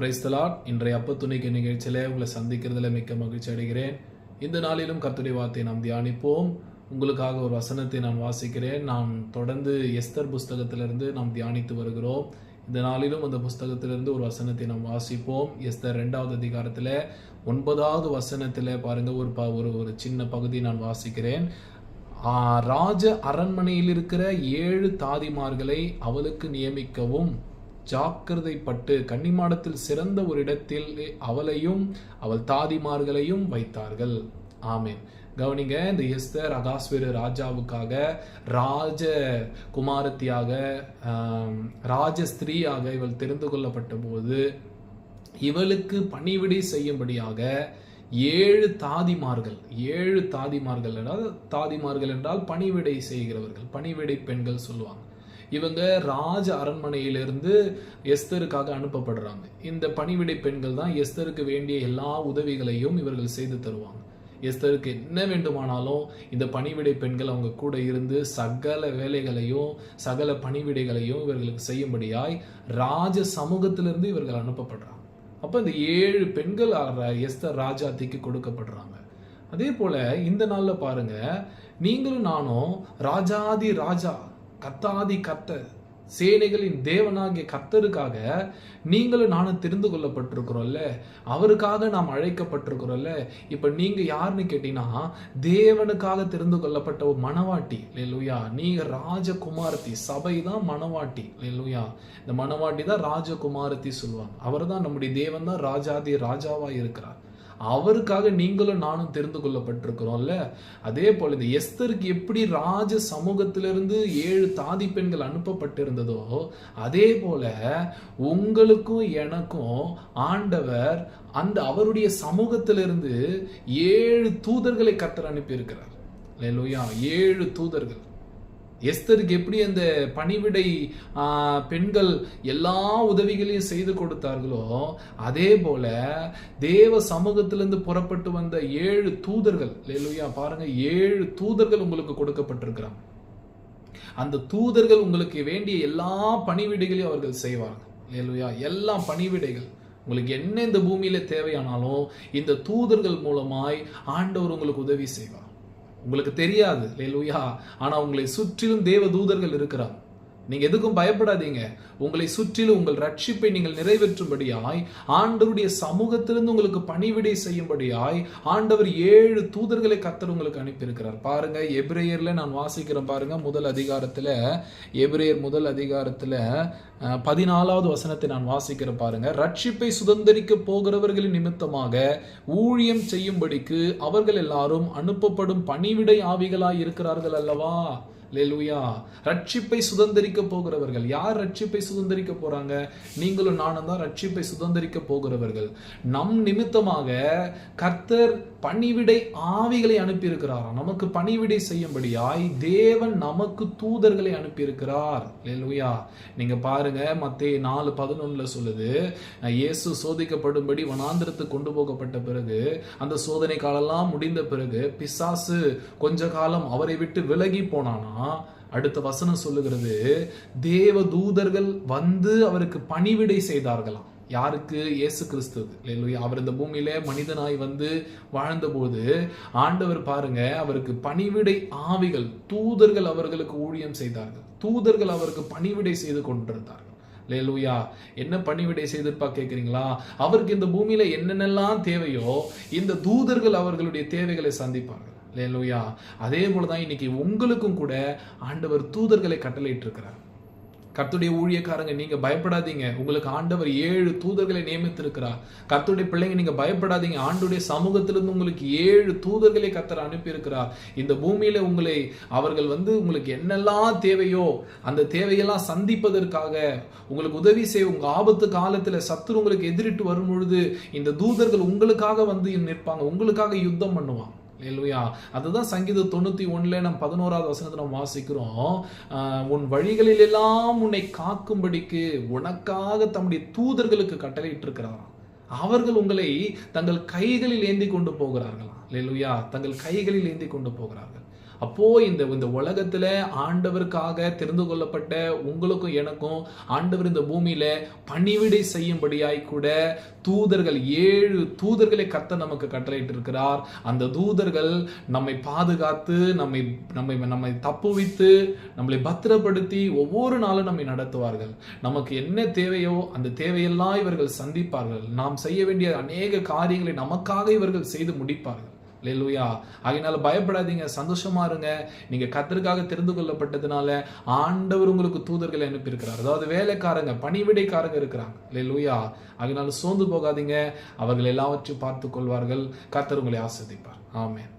பிரைஸ்தலான் இன்றைய அப்ப துணிக்க நிகழ்ச்சியில உங்களை சந்திக்கிறதுல மிக்க மகிழ்ச்சி அடைகிறேன். இந்த நாளிலும் கர்த்தருடைய வார்த்தையை நாம் தியானிப்போம். உங்களுக்காக ஒரு வசனத்தை நான் வாசிக்கிறேன். நாம் தொடர்ந்து எஸ்தர் புஸ்தகத்திலிருந்து நாம் தியானித்து வருகிறோம். இந்த நாளிலும் அந்த புஸ்தகத்திலிருந்து ஒரு வசனத்தை நாம் வாசிப்போம். எஸ்தர் ரெண்டாவது அதிகாரத்தில் ஒன்பதாவது வசனத்தில் பாருங்க ஒரு ப ஒரு ஒரு சின்ன பகுதி நான் வாசிக்கிறேன். ராஜ அரண்மனையில் இருக்கிற ஏழு தாதிமார்களை அவளுக்கு நியமிக்கவும் ஜாக்கிரதைப்பட்டு கன்னிமாடத்தில் சிறந்த ஒரு இடத்தில் அவளையும் அவள் தாதிமார்களையும் வைத்தார்கள். ஆமேன். கவனிங்க இந்த எஸ்தர் அகாஸ்வேரு ராஜாவுக்காக ராஜ குமாரத்தியாக ராஜஸ்திரீயாக இவள் தெரிந்து கொள்ளப்பட்ட போது இவளுக்கு பணிவிடை செய்யும்படியாக ஏழு தாதிமார்கள் ஏழு தாதிமார்கள் என்றால் தாதிமார்கள் என்றால் பணிவிடை செய்கிறவர்கள் பணிவிடை பெண்கள் சொல்லுவாங்க. இவங்க ராஜ அரண்மனையிலிருந்து எஸ்தருக்காக அனுப்பப்படுறாங்க. இந்த பணிவிடை பெண்கள் தான் எஸ்தருக்கு வேண்டிய எல்லா உதவிகளையும் இவர்கள் செய்து தருவாங்க. எஸ்தருக்கு என்ன வேண்டுமானாலும் இந்த பணிவிடை பெண்கள் அவங்க கூட இருந்து சகல வேலைகளையும் சகல பணிவிடைகளையும் இவர்களுக்கு செய்யும்படியாய் ராஜ சமூகத்திலிருந்து இவர்கள் அனுப்பப்படுறாங்க. அப்போ இந்த ஏழு பெண்கள் அ- எஸ்தர் ராஜாத்திக்கு கொடுக்கப்படுறாங்க. அதே போல இந்த நாளில் பாருங்க நீங்களும் நானும் ராஜாதி ராஜா கத்தாதி கத்த சேனைகளின் தேவனாகிய கத்தருக்காக நீங்களும் நானும் தெரிந்து கொள்ளப்பட்டிருக்கிறோம்ல. அவருக்காக நாம் அழைக்கப்பட்டிருக்கிறோம்ல. இப்போ நீங்கள் யாருன்னு கேட்டீங்கன்னா தேவனுக்காக தெரிந்து கொள்ளப்பட்ட ஒரு மணவாட்டி. லேலுயா நீங்கள் ராஜகுமாரத்தி சபை தான் மணவாட்டி. லேலுயா இந்த மணவாட்டி தான் ராஜகுமாரத்தி சொல்லுவாங்க. அவர் தான் நம்முடைய தேவன் தான் ராஜாதி ராஜாவாக இருக்கிறார். அவருக்காக நீங்களும் நானும் தெரிந்து கொள்ளப்பட்டிருக்கிறோம்ல? அதே போல இந்த எஸ்தருக்கு எப்படி ராஜ சமூகத்திலிருந்து ஏழு தாதி பெண்கள் அனுப்பப்பட்டிருந்ததோ அதே போல உங்களுக்கும் எனக்கும் ஆண்டவர் அந்த அவருடைய சமூகத்திலிருந்து ஏழு தூதர்களை கத்தர் அனுப்பியிருக்கிறார். ஏழு தூதர்கள். எஸ்தருக்கு எப்படி அந்த பணிவிடை பெண்கள் எல்லா உதவிகளையும் செய்து கொடுத்தார்களோ அதே போல தேவ சமூகத்திலிருந்து புறப்பட்டு வந்த ஏழு தூதர்கள் லேலுயா பாருங்க ஏழு தூதர்கள் உங்களுக்கு கொடுக்கப்பட்டிருக்கிறாங்க. அந்த தூதர்கள் உங்களுக்கு வேண்டிய எல்லா பணிவிடைகளையும் அவர்கள் செய்வாங்க லேலுயா எல்லா பணிவிடைகள். உங்களுக்கு என்ன இந்த பூமியில தேவையானாலும் இந்த தூதர்கள் மூலமாய் ஆண்டவர் உங்களுக்கு உதவி செய்வார். உங்களுக்கு தெரியாது. லேலுயா ஆனா உங்களை சுற்றிலும் தேவ தூதர்கள் இருக்கிறார். நீங்க எதுக்கும் பயப்படாதீங்க. உங்களை சுற்றிலும் உங்கள் ரட்சிப்பை நீங்கள் நிறைவேற்றும்படியாய் ஆண்டவருடைய சமூகத்திலிருந்து உங்களுக்கு பணிவிடை செய்யும்படியாய் ஆண்டவர் ஏழு தூதர்களை கத்தர் உங்களுக்கு அனுப்பியிருக்கிறார். பாருங்க எபிரேயர்ல நான் வாசிக்கிறேன் பாருங்க முதல் அதிகாரத்துல எபிரேயர் முதல் அதிகாரத்துல பதினாலாவது வசனத்தை நான் வாசிக்கிறேன் பாருங்க. ரட்சிப்பை சுதந்திரிக்க போகிறவர்களின் நிமித்தமாக ஊழியம் செய்யும்படிக்கு அவர்கள் எல்லாரும் அனுப்பப்படும் பணிவிடை ஆவிகளாய் இருக்கிறார்கள் அல்லவா? லெலுயா ரட்சிப்பை சுதந்தரிக்க போகிறவர்கள். யார் ரட்சிப்பை சுதந்திரிக்க போறாங்க? நீங்களும் நானும் தான் ரட்சிப்பை சுதந்தரிக்க போகிறவர்கள். நம் நிமித்தமாக கர்த்தர் பணிவிடை ஆவிகளை அனுப்பியிருக்கிறாராம். நமக்கு பணிவிடை செய்யும்படியாய் தேவன் நமக்கு தூதர்களை அனுப்பியிருக்கிறார். லேலுயா நீங்க பாருங்க மத்திய நாலு பதினொன்னுல சொல்லுது இயேசு சோதிக்கப்படும்படி வனாந்திரத்துக்கு கொண்டு போகப்பட்ட பிறகு அந்த சோதனை காலம்லாம் முடிந்த பிறகு பிசாசு கொஞ்ச காலம் அவரை விட்டு விலகி போனானா? அடுத்த வசனம் சொல்லுகிறது தேவ தூதர்கள் வந்து அவருக்கு பணிவிடை செய்தார்களாம். யாருக்கு? இயேசு கிறிஸ்துவுக்கு. அல்லேலூயா. அவர் இந்த பூமியில மனிதனாய் வந்து வாழ்ந்தபோது ஆண்டவர் பாருங்க அவருக்கு பணிவிடை ஆவிகள் தூதர்கள் அவர்களுக்கு ஊழியம் செய்தார்கள். தூதர்கள் அவருக்கு பணிவிடை செய்து கொண்டிருந்தார்கள். லேலூயா என்ன பணிவிடை செய்திருப்பா கேட்குறீங்களா அவருக்கு இந்த பூமியில என்னென்னலாம் தேவையோ இந்த தூதர்கள் அவர்களுடைய தேவைகளை சந்திப்பார்கள். லேலூயா அதே போலதான் இன்னைக்கு உங்களுக்கும் கூட ஆண்டவர் தூதர்களை கட்டளையிட்டு கர்த்துடைய ஊழியக்காரங்க நீங்க பயப்படாதீங்க. உங்களுக்கு ஆண்டவர் ஏழு தூதர்களை நியமித்திருக்கிறார். கர்த்துடைய பிள்ளைங்க நீங்க பயப்படாதீங்க. ஆண்டுடைய சமூகத்திலிருந்து உங்களுக்கு ஏழு தூதர்களை கத்தர் அனுப்பியிருக்கிறார். இந்த பூமியில உங்களை அவர்கள் வந்து உங்களுக்கு என்னெல்லாம் தேவையோ அந்த தேவையெல்லாம் சந்திப்பதற்காக உங்களுக்கு உதவி செய்ய உங்க ஆபத்து காலத்துல சத்துரு உங்களுக்கு எதிரிட்டு வரும் பொழுது இந்த தூதர்கள் உங்களுக்காக வந்து நிற்பாங்க. உங்களுக்காக யுத்தம் பண்ணுவாங்க. இல்லையா அதுதான் சங்கீத தொண்ணூத்தி ஒண்ணுல நம்ம பதினோராவது வசனத்தை நம்ம வாசிக்கிறோம். உன் வழிகளில் எல்லாம் உன்னை காக்கும்படிக்கு உனக்காக தம்முடைய தூதர்களுக்கு கட்டளையிட்டு இருக்கிறாராம் அவர்கள் உங்களை தங்கள் கைகளில் ஏந்தி கொண்டு போகிறார்களாம். இல்லையா தங்கள் கைகளில் ஏந்தி கொண்டு போகிறார்கள். அப்போ இந்த இந்த உலகத்துல ஆண்டவருக்காக தெரிந்து கொள்ளப்பட்ட உங்களுக்கும் எனக்கும் ஆண்டவர் இந்த பூமியில பணிவிடை செய்யும்படியாய் கூட தூதர்கள் ஏழு தூதர்களை கத்த நமக்கு கட்டளையிட்டு இருக்கிறார் அந்த தூதர்கள் நம்மை பாதுகாத்து நம்மை நம்மை நம்மை தப்புவித்து நம்மளை பத்திரப்படுத்தி ஒவ்வொரு நாளும் நம்மை நடத்துவார்கள். நமக்கு என்ன தேவையோ அந்த தேவையெல்லாம் இவர்கள் சந்திப்பார்கள். நாம் செய்ய வேண்டிய அநேக காரியங்களை நமக்காக இவர்கள் செய்து முடிப்பார்கள். லேலுயா ஆகினால பயப்படாதீங்க சந்தோஷமா இருங்க. நீங்க கத்தருக்காக தெரிந்து கொள்ளப்பட்டதுனால ஆண்டவர் உங்களுக்கு தூதர்களை அனுப்பியிருக்கிறார். அதாவது வேலைக்காரங்க பணிவிடைக்காரங்க இருக்கிறாங்க. லேலுயா ஆகினாலும் சோர்ந்து போகாதீங்க. அவர்கள் எல்லாவற்றையும் பார்த்து கொள்வார்கள். கத்தர் உங்களை ஆஸ்வதிப்பார் ஆமென்